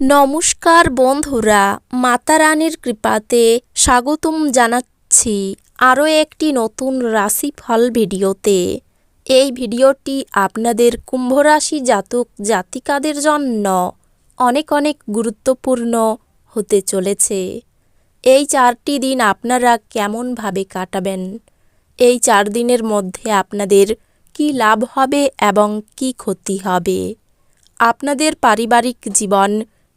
নমস্কার বন্ধুরা, মাতা রানীর কৃপাতে স্বাগতম জানাচ্ছি আরও একটি নতুন রাশিফল ভিডিওতে। এই ভিডিওটি আপনাদের কুম্ভরাশি জাতক জাতিকাদের জন্য অনেক অনেক গুরুত্বপূর্ণ হতে চলেছে। এই চারটি দিন আপনারা কেমনভাবে কাটাবেন? এই চার দিনের মধ্যে আপনাদের কি লাভ হবে এবং কি ক্ষতি হবে? আপনাদের পারিবারিক জীবন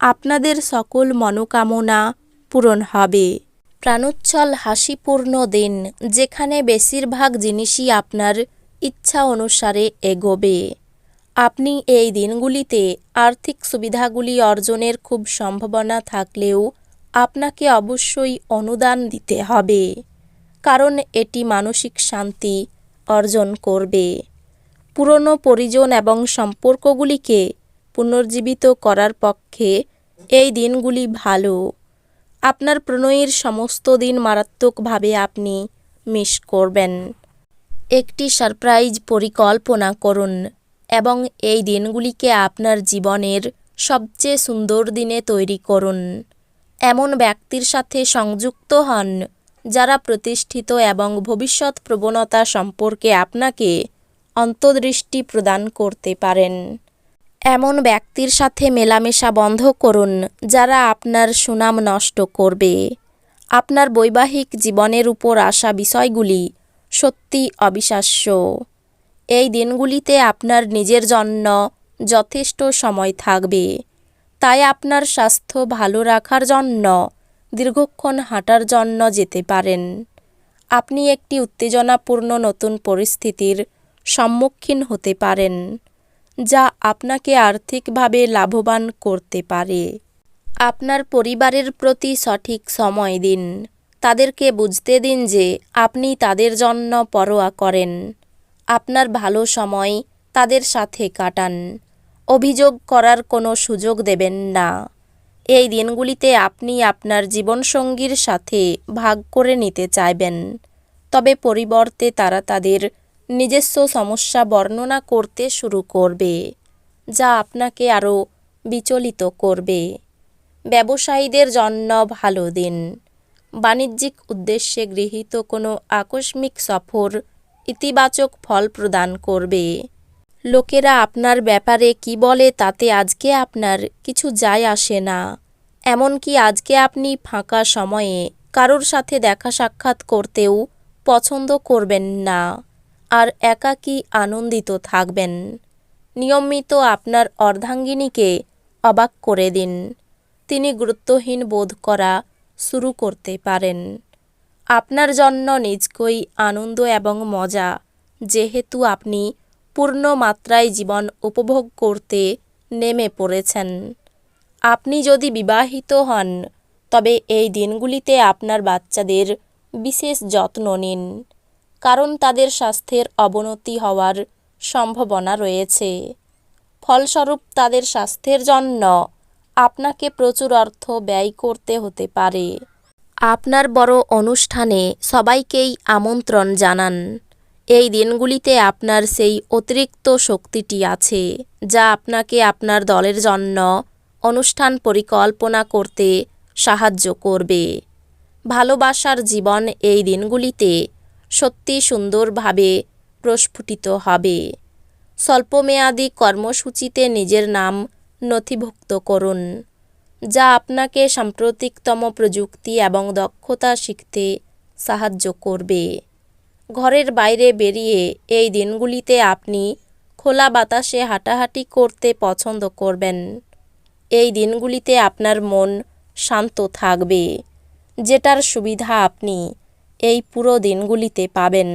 আপনাদের সকল মনোকামনা পূরণ হবে। প্রাণোচ্ছল হাসিপূর্ণ দিন, যেখানে বেশিরভাগ জিনিসই আপনার ইচ্ছা অনুসারে এগোবে। আপনি এই দিনগুলিতে আর্থিক সুবিধাগুলি অর্জনের খুব সম্ভাবনা থাকলেও আপনাকে অবশ্যই অনুদান দিতে হবে, কারণ এটি মানসিক শান্তি অর্জন করবে। পুরনো পরিজন এবং সম্পর্কগুলিকে পুনর্জীবিত করার পক্ষে এই দিনগুলি ভালো। আপনার প্রণয়ের সমস্ত দিন মারাত্মকভাবে আপনি মিস করবেন। একটি সারপ্রাইজ পরিকল্পনা করুন এবং এই দিনগুলিকে আপনার জীবনের সবচেয়ে সুন্দর দিনে তৈরি করুন। এমন ব্যক্তির সাথে সংযুক্ত হন যারা প্রতিষ্ঠিত এবং ভবিষ্যৎ প্রবণতা সম্পর্কে আপনাকে অন্তর্দৃষ্টি প্রদান করতে পারেন। এমন ব্যক্তির সাথে মেলামেশা বন্ধ করুন, যারা আপনার সুনাম নষ্ট করবে। আপনার বৈবাহিক জীবনের উপর আসা বিষয়গুলি সত্যি অবিশ্বাস্য। এই দিনগুলিতে আপনার নিজের জন্য যথেষ্ট সময় থাকবে। তাই আপনার স্বাস্থ্য ভালো রাখার জন্য, দীর্ঘক্ষণ হাঁটার জন্য যেতে পারেন। আপনি একটি উত্তেজনাপূর্ণ নতুন পরিস্থিতির সম্মুখীন হতে পারেন। যা আপনাকে আর্থিকভাবে লাভবান করতে পারে। আপনার পরিবারের প্রতি সঠিক সময় দিন। তাদেরকে বুঝতে দিন যে আপনি তাদের জন্য পরোয়া করেন। আপনার ভালো সময় তাদের সাথে কাটান। অভিযোগ করার কোনো সুযোগ দেবেন না। এই দিনগুলিতে আপনি আপনার জীবনসঙ্গীর সাথে ভাগ করে নিতে চাইবেন। তবে পরিবর্তে তারা তাদের নিজস্ব সমস্যা বর্ণনা করতে শুরু করবে, যা আপনাকে আরও বিচলিত করবে। ব্যবসায়ীদের জন্য ভালো দিন। বাণিজ্যিক উদ্দেশ্যে গৃহীত কোনো আকস্মিক সফর ইতিবাচক ফল প্রদান করবে। লোকেরা আপনার ব্যাপারে কি বলে তাতে আজকে আপনার কিছু যায় আসে না। এমনকি আজকে আপনি ফাঁকা সময়ে কারোর সাথে দেখা সাক্ষাৎ করতেও পছন্দ করবেন না। আর একাকী আনন্দিত থাকবেন। নিয়মিত আপনার অর্ধাঙ্গিনীকে অবাক করে দিন। তিনি গুরুত্বহীন বোধ করা শুরু করতে পারেন। আপনার জন্য নিজকই আনন্দ এবং মজা, যেহেতু আপনি পূর্ণ মাত্রায় জীবন উপভোগ করতে নেমে পড়েছেন। আপনি যদি বিবাহিত হন, তবে এই দিনগুলিতে আপনার বাচ্চাদের বিশেষ যত্ন নিন। কারণ তাদের স্বাস্থ্যের অবনতি হওয়ার সম্ভাবনা রয়েছে। ফলস্বরূপ, তাদের স্বাস্থ্যের জন্য আপনাকে প্রচুর অর্থ ব্যয় করতে হতে পারে। আপনার বড় অনুষ্ঠানে সবাইকেই আমন্ত্রণ জানান। এই দিনগুলিতে আপনার সেই অতিরিক্ত শক্তিটি আছে, যা আপনাকে আপনার দলের জন্য অনুষ্ঠান পরিকল্পনা করতে সাহায্য করবে। ভালোবাসার জীবন এই দিনগুলিতে সত্যি সুন্দরভাবে প্রস্ফুটিত হবে। স্বল্পমেয়াদী কর্মসূচিতে নিজের নাম নথিভুক্ত করুন, যা আপনাকে সাম্প্রতিকতম প্রযুক্তি এবং দক্ষতা শিখতে সাহায্য করবে। ঘরের বাইরে বেরিয়ে এই দিনগুলিতে আপনি খোলা বাতাসে হাঁটাহাঁটি করতে পছন্দ করবেন। এই দিনগুলিতে আপনার মন শান্ত থাকবে, যেটার সুবিধা আপনি এই পুরো দিনগুলিতে পাবেন।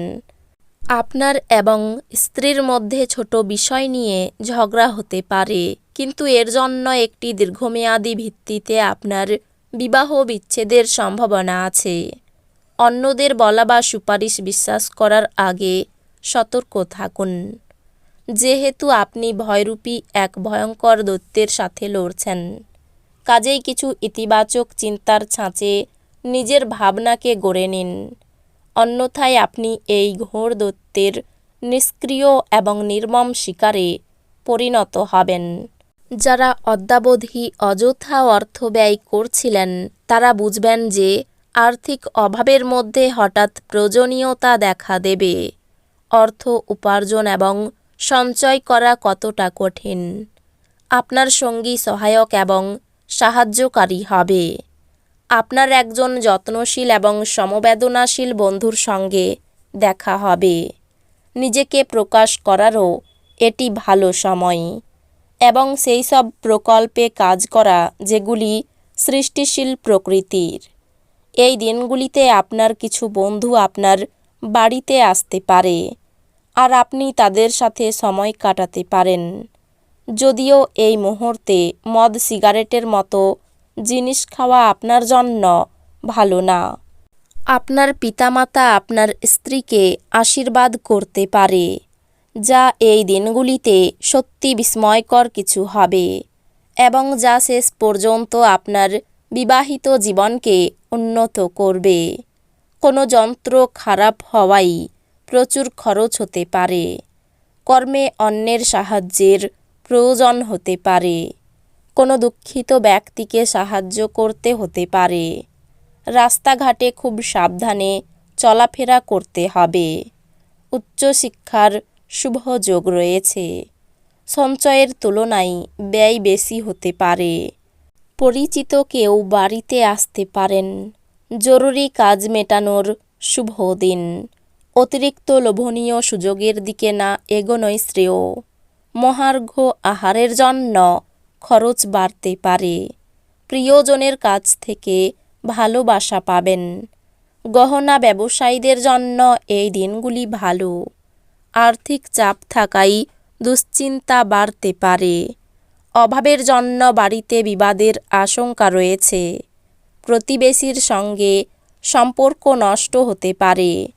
আপনার এবং স্ত্রীর মধ্যে ছোট বিষয় নিয়ে ঝগড়া হতে পারে, কিন্তু এর জন্য একটি দীর্ঘমেয়াদী ভিত্তিতে আপনার বিবাহ বিচ্ছেদের সম্ভাবনা আছে। অন্যদের বলা বা সুপারিশ বিশ্বাস করার আগে সতর্ক থাকুন। যেহেতু আপনি ভয়রূপী এক ভয়ঙ্কর দৈত্যের সাথে লড়ছেন, কাজেই কিছু ইতিবাচক চিন্তার ছাঁচে নিজের ভাবনাকে গড়ে নিন। অন্যথায় আপনি এই ঘোর দৈত্যের নিষ্ক্রিয় এবং নির্মম শিকারে পরিণত হবেন। যারা অদ্যাবধি অযথা অর্থ ব্যয় করছিলেন, তারা বুঝবেন যে আর্থিক অভাবের মধ্যে হঠাৎ প্রয়োজনীয়তা দেখা দেবে। অর্থ উপার্জন এবং সঞ্চয় করা কতটা কঠিন? আপনার সঙ্গী সহায়ক এবং সাহায্যকারী হবে। আপনার একজন যত্নশীল এবং সমবেদনাশীল বন্ধুর সঙ্গে দেখা হবে। নিজেকে প্রকাশ করারও এটি ভালো সময়। এবং সেই সব প্রকল্পে কাজ করা যেগুলি সৃষ্টিশীল প্রকৃতির, এই দিনগুলিতে আপনার কিছু বন্ধু আপনার বাড়িতে আসতে পারে আর আপনি তাদের সাথে সময় কাটাতে পারেন। যদিও এই মুহূর্তে মদ সিগারেটের মতো জিনিস খাওয়া আপনার জন্য ভালো না। আপনার পিতামাতা আপনার স্ত্রীকে আশীর্বাদ করতে পারে, যা এই দিনগুলিতে সত্যি বিস্ময়কর কিছু হবে এবং যা শেষ পর্যন্ত আপনার বিবাহিত জীবনকে উন্নত করবে। কোনো যন্ত্র খারাপ হওয়াই প্রচুর খরচ হতে পারে, কর্মে অন্যের সাহায্যের প্রয়োজন হতে পারে। কোনো দুঃখিত ব্যক্তিকে সাহায্য করতে হতে পারে। রাস্তাঘাটে খুব সাবধানে চলাফেরা করতে হবে। উচ্চশিক্ষার শুভ যোগ রয়েছে। সঞ্চয়ের তুলনায় ব্যয় বেশি হতে পারে। পরিচিত কেউ বাড়িতে আসতে পারেন। জরুরি কাজ মেটানোর শুভ দিন। অতিরিক্ত লোভনীয় সুযোগের দিকে না এগোনোই শ্রেয়। মহার্ঘ আহারের জন্য খরচ বাড়তে পারে। প্রিয়জনের কাছ থেকে ভালোবাসা পাবেন। গহনা ব্যবসায়ীদের জন্য এই দিনগুলি ভালো। আর্থিক চাপ থাকাই দুশ্চিন্তা বাড়তে পারে। অভাবের জন্য বাড়িতে বিবাদের আশঙ্কা রয়েছে। প্রতিবেশীর সঙ্গে সম্পর্ক নষ্ট হতে পারে।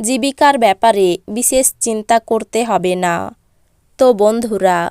জীবিকার ব্যাপারে বিশেষ চিন্তা করতে হবে না। তো বন্ধুরা